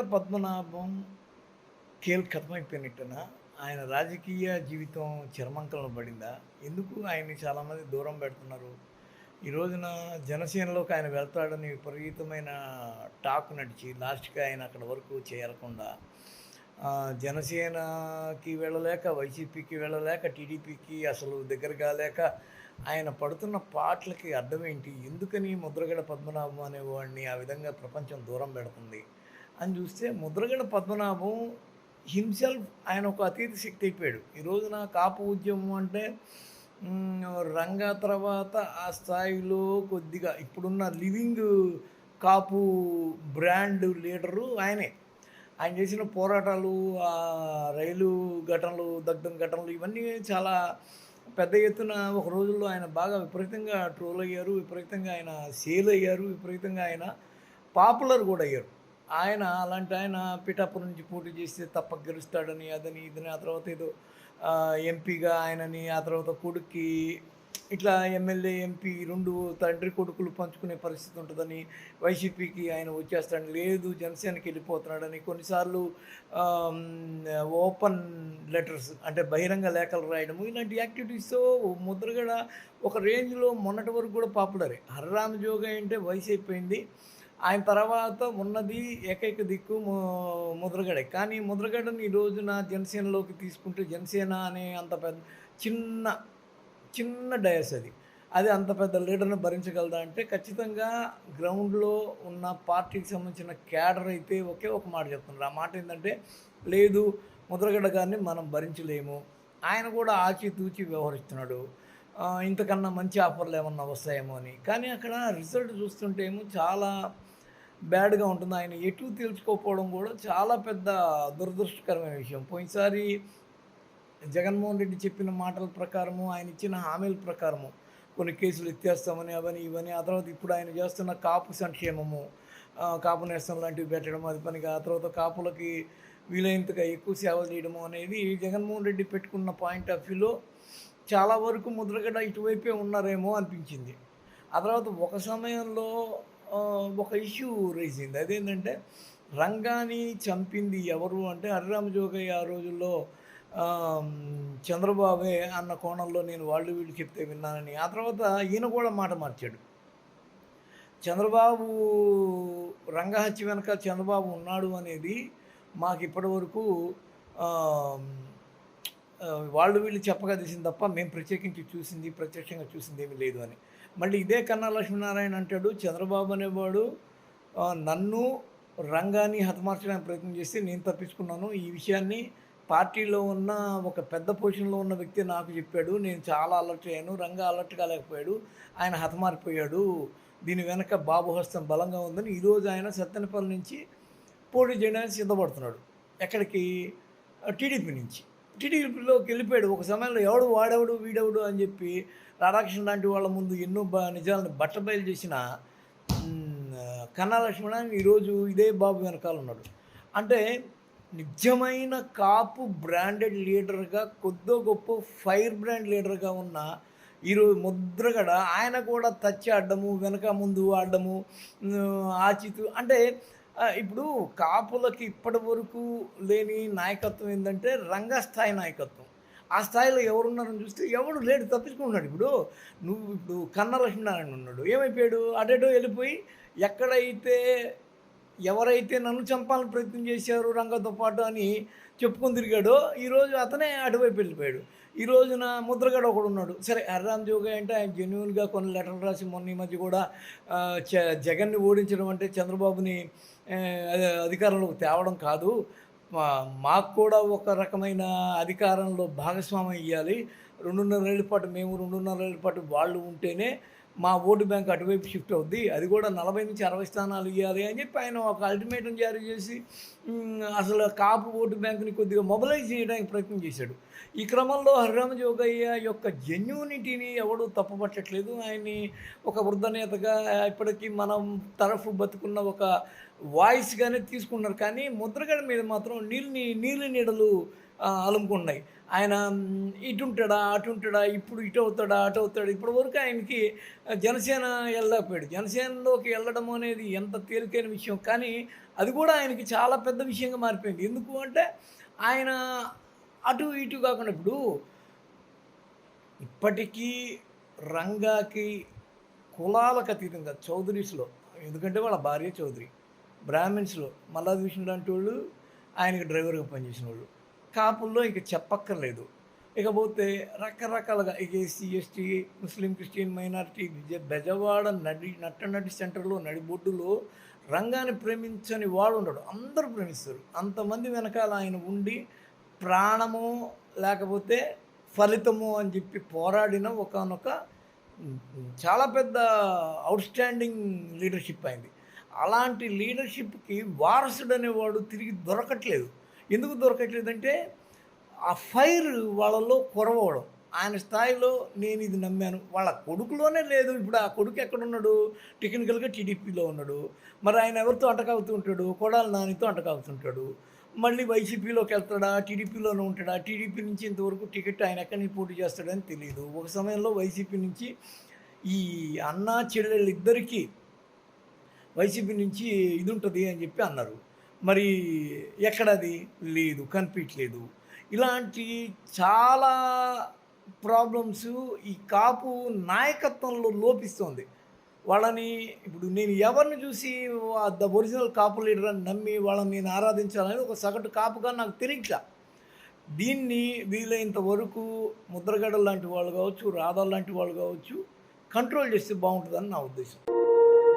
ముద్రగడ పద్మనాభం కీలకమైపోయినట్టున ఆయన రాజకీయ జీవితం చరమంకలను పడిందా? ఎందుకు ఆయన్ని చాలామంది దూరం పెడుతున్నారు? ఈ రోజున జనసేనలోకి ఆయన వెళ్తాడని విపరీతమైన టాక్ నడిచి లాస్ట్కి ఆయన అక్కడ వరకు చేరకుండా జనసేనకి వెళ్ళలేక వైసీపీకి వెళ్ళలేక టీడీపీకి అసలు దగ్గర కాలేక ఆయన పడుతున్న పాటలకి అర్థం ఏంటి ఎందుకని ముద్రగడ పద్మనాభం అనేవాడిని ఆ విధంగా ప్రపంచం దూరం పెడుతుంది? అని చూస్తే ముద్రగడ పద్మనాభం హిమ్సెల్ఫ్ ఆయన ఒక అతీత శక్తి అయిపోయాడు. ఈ రోజున కాపు ఉద్యమం అంటే రంగ తర్వాత ఆ స్థాయిలో కొద్దిగా ఇప్పుడున్న లివింగ్ కాపు బ్రాండ్ లీడరు ఆయనే. ఆయన చేసిన పోరాటాలు ఆ రైలు ఘటనలు దగ్ధం ఘటనలు ఇవన్నీ చాలా పెద్ద ఎత్తున ఒక రోజుల్లో ఆయన బాగా విపరీతంగా ట్రోల్ అయ్యారు విపరీతంగా ఆయన సేల్ అయ్యారు విపరీతంగా ఆయన పాపులర్ కూడా అయ్యారు. ఆయన అలాంటి ఆయన పిఠాపురం నుంచి పోటీ చేస్తే తప్పక గెలుస్తాడని అదని ఇదని ఆ తర్వాత ఏదో ఎంపీగా ఆయనని ఆ తర్వాత కొడుక్కి ఇట్లా ఎమ్మెల్యే ఎంపీ రెండు తండ్రి కొడుకులు పంచుకునే పరిస్థితి ఉంటుందని వైసీపీకి ఆయన వచ్చేస్తాడని లేదు జనసేనకి వెళ్ళిపోతున్నాడని కొన్నిసార్లు ఓపెన్ లెటర్స్ అంటే బహిరంగ లేఖలు రాయడము ఇలాంటి యాక్టివిటీస్తో ముద్రగడ ఒక రేంజ్లో మొన్నటి వరకు కూడా పాపులరే. హర్రామ జోగ అంటే వయసు అయిపోయింది. ఆయన తర్వాత ఉన్నది ఏకైక దిక్కు ము- ముద్రగడే. కానీ ముద్రగడని ఈ రోజున జనసేనలోకి తీసుకుంటే జనసేన అనే అంత పెద్ద చిన్న చిన్న డయస్ అది. అది అంత పెద్ద లీడర్ను భరించగలదా అంటే ఖచ్చితంగా గ్రౌండ్లో ఉన్న పార్టీకి సంబంధించిన క్యాడర్ అయితే ఒకే ఒక మాట చెప్తున్నారు. ఆ మాట ఏంటంటే లేదు ముద్రగడ గారిని మనం భరించలేము. ఆయన కూడా ఆచితూచి వ్యవహరిస్తున్నాడు. ఇంతకన్నా మంచి ఆఫర్లు ఏమన్నా వస్తాయేమో అని. కానీ అక్కడ రిజల్ట్ చూస్తుంటే ఏమో చాలా బ్యాడ్గా ఉంటుంది. ఆయన ఎటు తేల్చుకోకపోవడం కూడా చాలా పెద్ద దురదృష్టకరమైన విషయం. పోయినసారి జగన్మోహన్ రెడ్డి చెప్పిన మాటల ప్రకారము ఆయన ఇచ్చిన హామీల ప్రకారము కొన్ని కేసులు ఎత్తేస్తామని అవని ఇవని ఆ తర్వాత ఇప్పుడు ఆయన చేస్తున్న కాపు సంక్షేమము కాపు నేస్తం లాంటివి పెట్టడం అది పనిగా ఆ తర్వాత కాపులకి వీలైనంతగా ఎక్కువ సేవలు చేయడము అనేది జగన్మోహన్ రెడ్డి పెట్టుకున్న పాయింట్ ఆఫ్ వ్యూలో చాలా వరకు ముద్రగడ ఇటువైపే ఉన్నారేమో అనిపించింది. ఆ తర్వాత ఒక సమయంలో ఒక ఇష్యూ రైజ్ అయింది. అదేంటంటే రంగాని చంపింది ఎవరు అంటే హరిరామజోగయ్య ఆ రోజుల్లో చంద్రబాబే అన్న కోణంలో నేను వాళ్ళు వీళ్ళు చెప్తే విన్నానని. ఆ తర్వాత ఈయన కూడా మాట మార్చాడు. చంద్రబాబు రంగహత్య వెనక చంద్రబాబు ఉన్నాడు అనేది మాకు ఇప్పటివరకు వరకు వాళ్ళు వీళ్ళు చెప్పగా తెలిసింది తప్ప మేము ప్రత్యేకించి చూసింది ప్రత్యక్షంగా చూసింది ఏమీ లేదు అని. మళ్ళీ ఇదే కన్నా లక్ష్మీనారాయణ అంటాడు చంద్రబాబు అనేవాడు నన్ను రంగాన్ని హతమార్చడానికి ప్రయత్నం చేస్తే నేను తప్పించుకున్నాను. ఈ విషయాన్ని పార్టీలో ఉన్న ఒక పెద్ద పొజిషన్లో ఉన్న వ్యక్తి నాకు చెప్పాడు. నేను చాలా అలర్ట్ అయ్యాను రంగా అలర్ట్ కాలేకపోయాడు ఆయన హతమారిపోయాడు. దీని వెనక బాబు హస్తం బలంగా ఉందని ఈరోజు ఆయన సత్తెనపల్లి నుంచి పోటీ చేయడానికి సిద్ధపడుతున్నాడు. ఎక్కడికి? టీడీపీ నుంచి. టీడీపీలోకి వెళ్ళిపోయాడు. ఒక సమయంలో ఎవడు వాడెవడు వీడెవడు అని చెప్పి రాధాకృష్ణ లాంటి వాళ్ళ ముందు ఎన్నో బ నిజాలను బట్టబయలు చేసిన కన్నా లక్ష్మణ్ ఈరోజు ఇదే బాబు వెనకాల ఉన్నాడు. అంటే నిజమైన కాపు బ్రాండెడ్ లీడర్గా కొద్దో గొప్ప ఫైర్ బ్రాండ్ లీడర్గా ఉన్న ఈరోజు ముద్రగడ ఆయన కూడా టచ్ ఆడడము వెనక ముందు ఆడడము ఉమ్, ఆచితూ అంటే ఇప్పుడు కాపులకి ఇప్పటి వరకు లేని నాయకత్వం ఏంటంటే రంగస్థాయి నాయకత్వం. ఆ స్థాయిలో ఎవరున్నారని చూస్తే ఎవడు లేడు తప్పించుకుంటున్నాడు. ఇప్పుడు నువ్వు ఇప్పుడు కన్న లక్ష్మీనారాయణ ఉన్నాడు. ఏమైపోయాడు? అటేటో వెళ్ళిపోయి ఎక్కడైతే ఎవరైతే నన్ను చంపాలని ప్రయత్నం చేశారు రంగతో పాటు అని చెప్పుకొని తిరిగాడో ఈరోజు అతనే అటువైపు వెళ్ళిపోయాడు. ఈ రోజున ముద్రగడ ఒకడు ఉన్నాడు. సరే హర్రామ్ జోగా అంటే ఆయన జెన్యున్గా కొన్ని లెటర్లు రాసి మొన్న ఈ మధ్య కూడా చ- జగన్ని ఓడించడం అంటే చంద్రబాబుని అధికారంలో అధికారంలోకి తేవడం కాదు. మాకు కూడా ఒక రకమైన అధికారంలో భాగస్వామ్యం ఇవ్వాలి రెండున్నర ఏళ్ళ పాటు మేము రెండున్నర ఏళ్ళ పాటు వాళ్ళు ఉంటేనే మా ఓటు బ్యాంక్ అటువైపు షిఫ్ట్ అవుద్ది. అది కూడా నలభై నుంచి అరవై స్థానాలు ఇవ్వాలి అని చెప్పి ఆయన ఒక అల్టిమేటం జారీ చేసి అసలు కాపు ఓటు బ్యాంకుని కొద్దిగా మొబలైజ్ చేయడానికి ప్రయత్నం చేశాడు. ఈ క్రమంలో హరిరామ జోగయ్య యొక్క జెన్యూనిటీని ఎవడూ తప్పుపట్టట్లేదు. ఆయన్ని ఒక వృద్ధ నేతగా ఇప్పటికీ మనం తరఫు బతుకున్న ఒక వాయిస్గానే తీసుకున్నారు కానీ ముద్రగడ మీద మాత్రం నీళ్ళని నీళ్ళు నీడలు అలుముకున్నాయి ఆయన మ్, ఇటు ఉంటాడా అటు ఉంటాడా ఇప్పుడు ఇటు అవుతాడా అటు అవుతాడా ఇప్పటి వరకు ఆయనకి జనసేన వెళ్ళకపోయాడు జనసేనలోకి వెళ్ళడం అనేది ఎంత తేలికైన విషయం. కానీ అది కూడా ఆయనకి చాలా పెద్ద విషయంగా మారిపోయింది. ఎందుకు అంటే ఆయన అటు ఇటు కాకుండా ఇప్పుడు ఇప్పటికీ రంగాకి కులాలకు అతీతంగా చౌదరీస్లో. ఎందుకంటే వాళ్ళ భార్య చౌదరి. బ్రాహ్మిన్స్లో మల్లాది విష్ణు లాంటి వాళ్ళు ఆయనకి డ్రైవర్గా పనిచేసిన వాళ్ళు. కాపుల్లో ఇంక చెప్పక్కర్లేదు. ఇకపోతే రకరకాలుగా ఇక ఎస్సీ ఎస్టీ ముస్లిం క్రిస్టియన్ మైనారిటీ బెజవాడ నడి నట్టనటి సెంటర్లో నడిబొడ్డులో రంగాన్ని ప్రేమించని వాడు ఉండడు అందరూ ప్రేమిస్తారు. అంతమంది వెనకాల ఆయన ఉండి ప్రాణము లేకపోతే ఫలితము అని చెప్పి పోరాడిన ఒకనొక చాలా పెద్ద అవుట్స్టాండింగ్ లీడర్షిప్ అయింది అలాంటి లీడర్షిప్కి వారసుడు అనేవాడు తిరిగి దొరకట్లేదు. ఎందుకు దొరకట్లేదంటే ఆ ఫైర్ వాళ్ళలో కొరవడం ఆయన స్థాయిలో నేను ఇది నమ్మాను. వాళ్ళ కొడుకులోనే లేదు. ఇప్పుడు ఆ కొడుకు ఎక్కడున్నాడు? టెక్నికల్గా టీడీపీలో ఉన్నాడు. మరి ఆయన ఎవరితో అంటకాగుతూ ఉంటాడు? కొడాలి నానితో అంటకాగుతుంటాడు మళ్ళీ వైసీపీలోకి వెళ్తాడా? టీడీపీలోనే ఉంటాడా? టీడీపీ నుంచి ఇంతవరకు టికెట్ ఆయన ఎక్కడి నుంచి పోటీ చేస్తాడని తెలియదు ఒక సమయంలో వైసీపీ నుంచి ఈ అన్నా చెల్లెళ్ళు ఇద్దరికీ వైసీపీ నుంచి ఇది ఉంటుంది అని చెప్పి అన్నారు. మరి ఎక్కడది? లేదు కనిపించలేదు ఇలాంటి చాలా ప్రాబ్లమ్స్ ఈ కాపు నాయకత్వంలో లోపిస్తుంది. వాళ్ళని ఇప్పుడు నేను ఎవరిని చూసి ద ఒరిజినల్ కాపు లీడర్ అని నమ్మి వాళ్ళని నేను ఆరాధించాలని ఒక సగటు కాపుగా నాకు తెలియట్లా. దీన్ని వీలైనంత వరకు ముద్రగడ లాంటి వాళ్ళు కావచ్చు రాధా లాంటి వాళ్ళు కావచ్చు కంట్రోల్ చేస్తే బాగుంటుందని నా ఉద్దేశం.